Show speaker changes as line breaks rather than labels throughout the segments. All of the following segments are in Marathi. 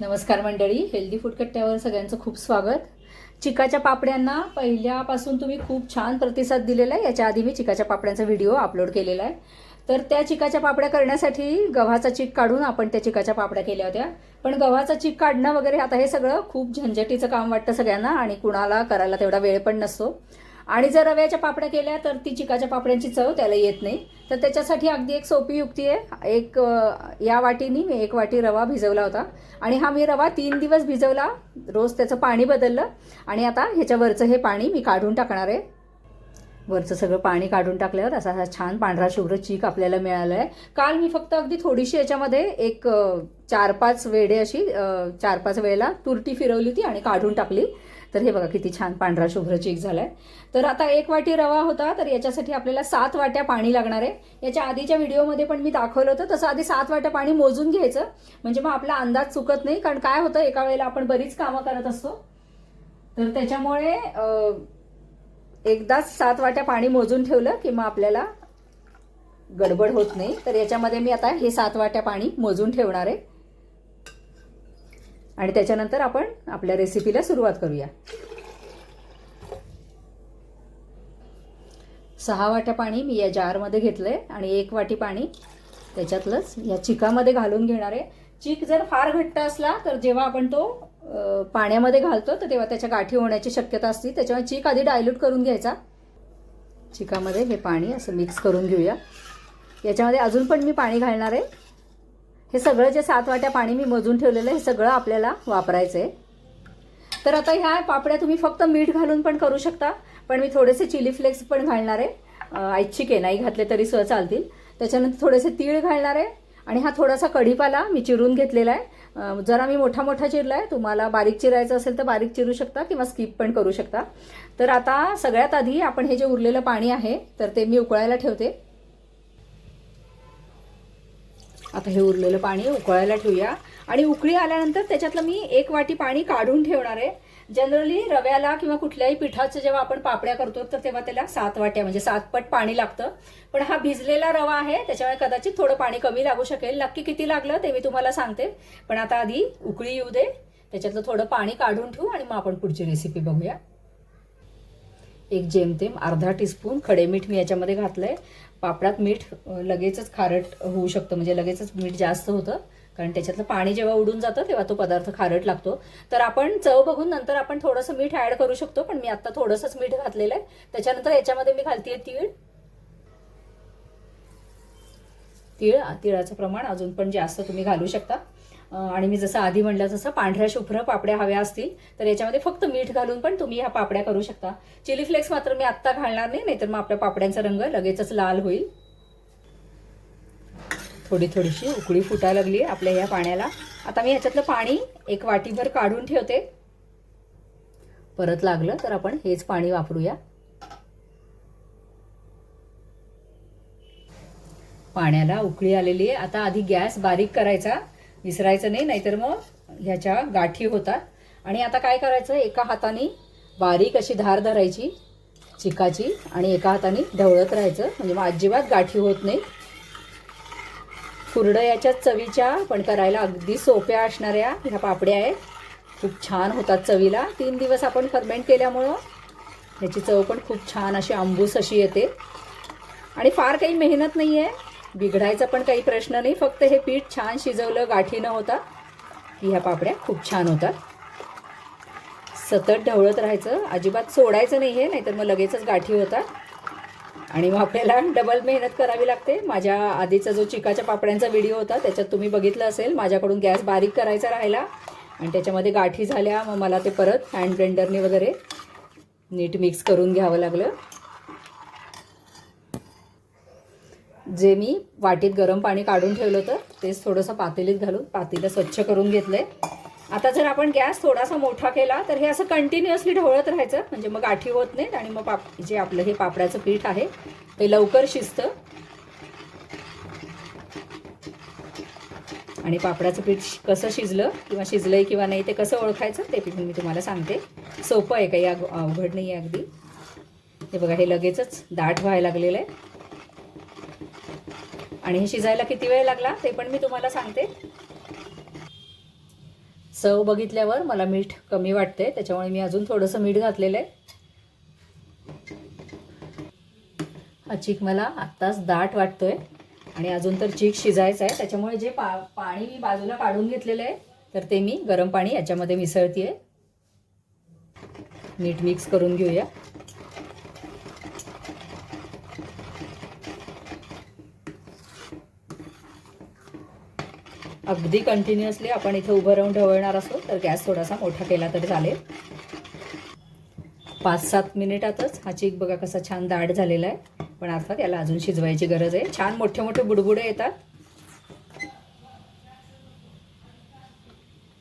नमस्कार मंडळी हेल्दी फूड कट्ट्यावर सगळ्यांचं खूप स्वागत. चिकाच्या पापड्यांना पहिल्यापासून तुम्ही खूप छान प्रतिसाद दिलेला आहे. याच्या आधी मी चिकाच्या पापड्यांचा व्हिडिओ अपलोड केलेला आहे. तर त्या चिकाच्या पापड्या करण्यासाठी गव्हाचा चीक काढून आपण त्या चिकाच्या पापड्या केल्या होत्या. पण गव्हाचा चीक काढणं वगैरे आता हे सगळं खूप झंझटीचं काम वाटतं सगळ्यांना आणि कुणाला करायला तेवढा वेळ पण नसतो. आणि जर रव्याच्या पापड्या केल्या तर ती चिकाच्या पापड्यांची चव त्याला येत नाही. तर त्याच्यासाठी अगदी एक सोपी युक्ती आहे. एक या वाटीनी मी एक वाटी रवा भिजवला होता. आणि हा मी रवा तीन दिवस भिजवला. रोज त्याचं पाणी बदललं. आणि आता ह्याच्यावरचं हे पाणी मी काढून टाकणार आहे. वरचं सगळं पाणी काढून टाकल्यावर असा हा छान पांढरा शुभ्र चीक आपल्याला मिळाला आहे काल मी फक्त अगदी थोडीशी याच्यामध्ये एक चार पाच वेडे अशी चार पाच वेळेला तुरटी फिरवली होती आणि काढून टाकली. तर हे बघा किती छान पांढरा शुभ्र चीक झाला आहे तर आता एक वाटी रवा होता तर याच्यासाठी आपल्याला सात वाट्या पाणी लागणार आहे. याच्या आधीच्या व्हिडिओमध्ये पण मी दाखवलं होतं तसं आधी सात वाट्या पाणी मोजून घ्यायचं. म्हणजे मग आपला अंदाज चुकत नाही कारण काय होतं एका वेळेला आपण बरीच कामं करत असतो. तर त्याच्यामुळे एकदाच सात वाट्या पाणी मोजून ठेवलं की मग आपल्याला गडबड होत नाही. तर याच्यामध्ये मी आता हे सात वाट्या पाणी मोजून ठेवणार आहे. आणि त्याच्यानंतर आपण आपल्या रेसिपीला सुरुवात करूया. सहा वाट्या पाणी मी या जारमध्ये घेतलं आहे आणि एक वाटी पाणी त्याच्यातलंच या चिकामध्ये घालून घेणार आहे. चीक जर फार घट्ट असला तर जेव्हा आपण तो पाण्यामध्ये घालतो तर तेव्हा त्याच्या गाठी होण्याची शक्यता असते. त्याच्यामुळे चीक आधी डायल्यूट करून घ्यायचा. चिकामध्ये हे पाणी असं मिक्स करून घेऊया. याच्यामध्ये अजून पण मी पाणी घालणार आहे. हे सगळं जे सात वाट्या पाणी मी मोजून ठेवलेलं आहे हे सगळं आपल्याला वापरायचं आहे तर आता ह्या पापड्या तुम्ही फक्त मीठ घालून पण करू शकता पण मी थोडेसे चिली फ्लेक्स पण घालणार आहे. ऐच्छिक आहे नाही घातले तरी सुद्धा चालतील. त्याच्यानंतर थोडेसे तीळ घालणार आहे आणि हा थोडासा कढीपाला मी चिरून घेतलेला आहे. जरा मी मोठा मोठा चिरला आहे तुम्हाला बारीक चिरायचं असेल तर बारीक चिरू शकता किंवा स्किप पण करू शकता. तर आता सगळ्यात आधी आपण हे जे उरलेलं पाणी आहे तर ते मी उकळायला ठेवते. आता हे उरलेलं पाणी उकळायला ठेवूया. आणि उकळी आल्यानंतर त्याच्यातलं मी एक वाटी पाणी काढून ठेवणार आहे. जनरली रव्याला किंवा कुठल्याही पिठाचं जेव्हा आपण पापड्या करतो तर तेव्हा त्याला सात वाट्या म्हणजे सात पट पाणी लागतं. पण हा भिजलेला रवा आहे त्याच्यामुळे कदाचित थोडं पाणी कमी लागू शकेल. नक्की किती लागलं ते मी तुम्हाला सांगते. पण आता आधी उकळी येऊ दे. त्याच्यातलं थोडं पाणी काढून ठेवू आणि मग आपण पुढची रेसिपी बघूया. एक जेमतेम अर्धा टीस्पून खडे मीठ मी याच्यामध्ये घातलंय. पापडात मीठ लगेचच खारट होऊ शकतं. म्हणजे लगेचच मीठ जास्त होतं. कारण त्याच्यातलं पाणी जेव्हा उडून जातं तेव्हा तो पदार्थ खारट लागतो. तर आपण चव बघून नंतर आपण थोडंसं मीठ ऍड करू शकतो. पण मी आता थोडंसंच मीठ घातलेलं आहे. त्याच्यानंतर याच्यामध्ये मी घालतेय तीळ. तीळ तिळाचं प्रमाण अजून पण जास्त तुम्ही घालू शकता. आणि मी जसं आधी म्हणलं तसं पांढऱ्या शुभ्र पापड्या हव्या असतील तर याच्यामध्ये फक्त मीठ घालून पण तुम्ही ह्या पापड्या करू शकता. चिली फ्लेक्स मात्र मी आत्ता घालणार नाही नाहीतर मग आपल्या पापड्यांचा रंग लगेचच लाल होईल. थोडी थोडीशी उकळी फुटायला लागली आपल्या ह्या पाण्याला. आता मी ह्याच्यातलं पाणी एक वाटीभर काढून ठेवते. परत लागलं तर आपण हेच पाणी वापरूया. पाण्याला उकळी आलेली आहे. आता आधी गॅस बारीक करायचा. विसरायचं नाही नाहीतर मग ह्याच्या गाठी होतात. आणि आता काय करायचं एका हाताने बारीक अशी धार धरायची चिकाची आणि एका हाताने ढवळत राहायचं. म्हणजे मग अजिबात गाठी होत नाही. कुरडं याच्या चवीच्या पण करायला अगदी सोप्या असणाऱ्या ह्या पापड्या आहेत. खूप छान होतात चवीला. तीन दिवस आपण फर्मेंट केल्यामुळं ह्याची चव पण खूप छान अशी आंबूस अशी येते. आणि फार काही मेहनत नाही आहे बिघडायचा पण काही प्रश्न नाही. फक्त हे पीठ छान शिजवलं गाठी न होता. की ह्या पापड्या खूप छान होतात. सतत ढवळत राहायचं. अजिबात सोडायचं नाही आहे नाहीतर मग लगेचच गाठी होतात. आणि मग आपल्याला डबल मेहनत करावी लागते. माझ्या आधीचा जो चिकाच्या पापड्यांचा व्हिडिओ होता त्याच्यात तुम्ही बघितलं असेल माझ्याकडून गॅस बारीक करायचा राहिला. आणि त्याच्यामध्ये गाठी झाल्या. मग मला ते परत हँड ब्लेंडरने वगैरे नीट मिक्स करून घ्यावं लागलं. जे मी वाटीत गरम पाणी काढून ठेवलं होतं तेच थोडंसं पातेलीत घालून पातेलं स्वच्छ करून घेतलंय. आता जर आपण गॅस थोडासा मोठा केला तर हे असं कंटिन्युअसली ढवळत राहायचं म्हणजे मग गाठी होत नाहीत आणि मग पाप जे आपलं हे पापड्याचं पीठ आहे ते लवकर शिजतं. आणि पापडाचं पीठ कसं शिजलं किंवा शिजलंय किंवा नाही ते कसं ओळखायचं ते पीठ मी तुम्हाला सांगते. सोपं आहे काही अवघड नाही आहे अगदी. हे बघा हे लगेचच दाट व्हायला लागलेलं आहे. आणि हे शिजायला किती वेळ लागला ते पण मी तुम्हाला सांगते. चव बघितल्यावर मला मीठ कमी वाटते त्याच्यामुळे मी अजून थोडंसं मीठ घातलेलं आहे. हा चीक मला आत्ताच दाट वाटतोय आणि अजून तर चीक शिजायचा आहे. त्याच्यामुळे जे पा पाणी मी बाजूला काढून घेतलेलं आहे तर ते मी गरम पाणी याच्यामध्ये मिसळते मीठ मिक्स करून घेऊया. अगदी कंटिन्युअसली आपण इथे उभं राहून ढवळणार असो तर गॅस थोडासा मोठा केला तरी चालेल. पाच सात मिनिटातच हा चीक बघा कसा छान दाट झालेला आहे. पण अर्थात याला अजून शिजवायची गरज आहे. छान मोठे मोठे बुडबुडे येतात.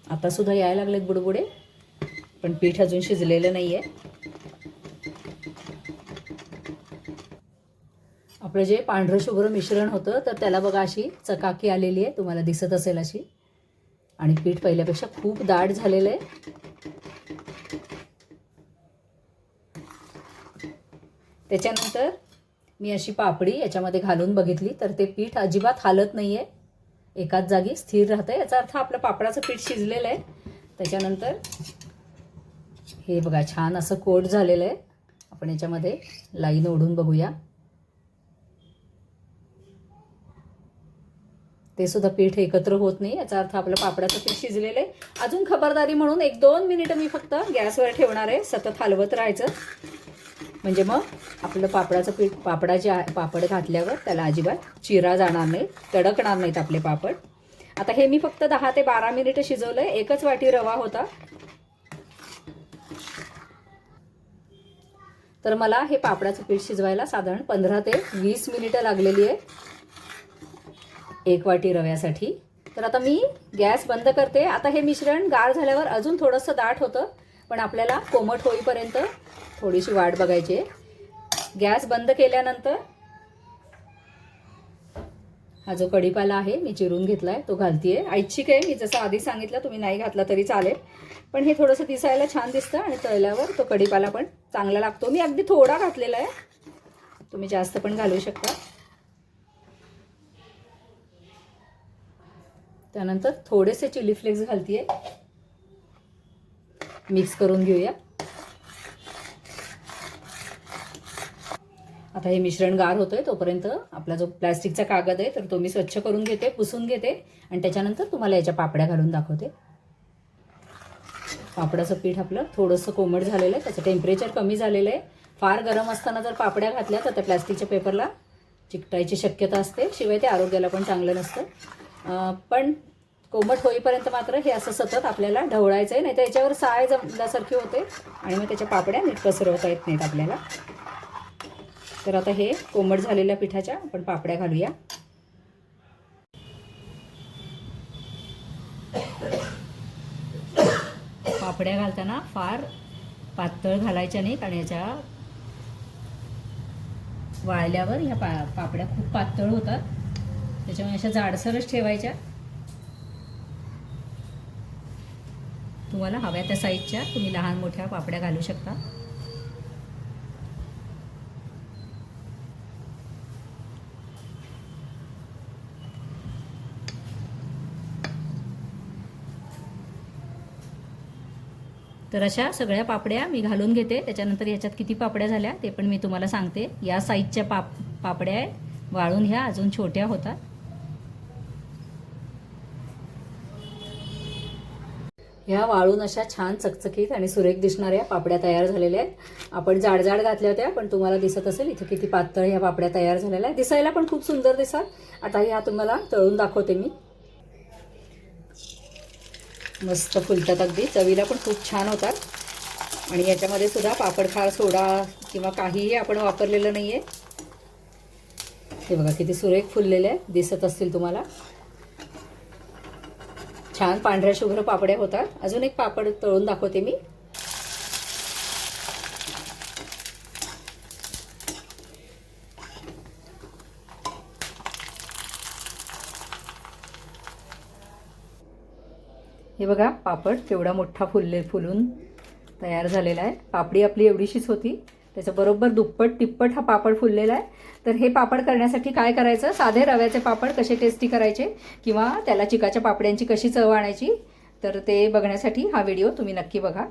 आता सुद्धा यायला लागलेत बुडबुडे पण पीठ अजून शिजलेलं नाही आहे आपलं जे पांढरं शुभ्र मिश्रण होतं तर त्याला बघा अशी चकाकी आलेली आहे तुम्हाला दिसत असेल अशी. आणि पीठ पहिल्यापेक्षा खूप दाट झालेलं आहे. त्याच्यानंतर मी अशी पापडी याच्यामध्ये घालून बघितली तर ते पीठ अजिबात हालत नाही आहे एकाच जागी स्थिर राहतं याचा अर्थ आपलं पापडाचं पीठ शिजलेलं आहे. त्याच्यानंतर हे बघा छान असं कोट झालेलं आहे. आपण याच्यामध्ये लाईन ओढून बघूया. ते सुद्धा पीठ एकत्र होत नाही याचा अर्थ आपलं पापडाचं पीठ शिजलेलं आहे. अजून खबरदारी म्हणून एक दोन मिनिटं मी फक्त गॅसवर ठेवणार आहे सतत हलवत राहायचं. म्हणजे मग आपलं पापडाचं पीठ पापडाचे पापड घातल्यावर त्याला अजिबात चिरा जाणार नाही तडकणार नाहीत आपले पापड. आता हे मी फक्त दहा ते बारा मिनिटं शिजवलं आहे एकच वाटी रवा होता. तर मला हे पापडाचं पीठ शिजवायला साधारण पंधरा ते वीस मिनिटं लागलेली आहे. एक वाटी रव्यासाठी. तर आता मी गॅस बंद करते. आता हे मिश्रण गार झाल्यावर अजून थोडंसं दाट होतं पण आपल्याला कोमट होईपर्यंत थोडीशी वाट बघायची आहे. गॅस बंद केल्यानंतर हा जो कढीपाला आहे मी चिरून घेतला आहे तो घालतीये. ऐच्छिक आहे मी जसं आधी सांगितलं तुम्ही नाही घातला तरी चालेल. पण हे थोडंसं दिसायला छान दिसतं आणि तळल्यावर तो कढीपाला पण चांगला लागतो. मी अगदी थोडा घातलेला आहे. तुम्ही जास्त पण घालू शकता. त्यानंतर थोडेसे चिली फ्लेक्स घालते मिक्स करून घेऊया. आता हे मिश्रण गार होतोय तोपर्यंत आपला जो प्लॅस्टिकचा कागद आहे तर तो मी स्वच्छ करून घेते पुसून घेते आणि त्याच्यानंतर तुम्हाला याच्या पापड्या घालून दाखवते. पापडाचं पीठ आपलं थोडंसं कोमट झालेलं आहे त्याचं टेम्परेचर कमी झालेलं आहे. फार गरम असताना जर पापड्या घातल्या तर त्या प्लॅस्टिकच्या पेपरला चिकटायची शक्यता असते. शिवाय ते आरोग्याला पण चांगलं नसतं. पण कोमट होईपर्यंत मात्र हे असं सतत आपल्याला ढवळायचं आहे नाही तर याच्यावर साय जमल्यासारखी होते आणि मग त्याच्या पापड्या नीट पसरवता येत नाहीत आपल्याला. तर आता हे कोमट झालेल्या पिठाच्या आपण पापड्या घालूया. पापड्या घालताना फार पातळ घालायच्या नाहीत आणि याच्या वाळल्यावर ह्या पा पापड्या खूप पातळ होतात. त्याच्यामुळे अशा जाडसरच ठेवायच्या. तुम्हाला हव्या त्या साईजच्या तुम्ही लहान मोठ्या पापड्या घालू शकता. तर अशा सगळ्या पापड्या मी घालून घेते. त्याच्यानंतर याच्यात किती पापड्या झाल्या ते पण मी तुम्हाला सांगते. या साईजच्या पाप पापड्या आहे वाळून ह्या अजून छोट्या होतात. ह्या वाळून अशा छान चकचकीत आणि सुरेख दिसणाऱ्या पापड्या तयार झालेल्या आहेत. आपण जाड जाड घातल्या होत्या पण तुम्हाला दिसत असेल इथे किती पातळ ह्या पापड्या तयार झालेल्या आहेत. दिसायला पण खूप सुंदर दिसतात. आता ह्या तुम्हाला तळून दाखवते मी. मस्त फुलतात अगदी. चवीला पण खूप छान होतात. आणि याच्यामध्ये सुद्धा पापड खार सोडा किंवा काहीही आपण वापरलेलं नाही आहे हे बघा किती सुरेख फुललेले आहे दिसत असतील तुम्हाला. छान पांढऱ्या शुभ्र पापड्या होतात. अजून एक पापड तळून दाखवते मी. हे बघा पापड केवढा मोठा फुलले फुलून तयार झालेला आहे. पापडी आपली एवढीशीच होती. त्याचं बरोबर दुप्पट तिप्पट हा पापड फुललेला आहे. तर हे पापड करण्यासाठी काय करायचं? साधे रव्याचे पापड कसे टेस्टी करायचे? किंवा त्याला चिकाच्या पापड्यांची कशी चव आणायची? तर ते बघण्यासाठी हा व्हिडिओ तुम्ही नक्की बघा.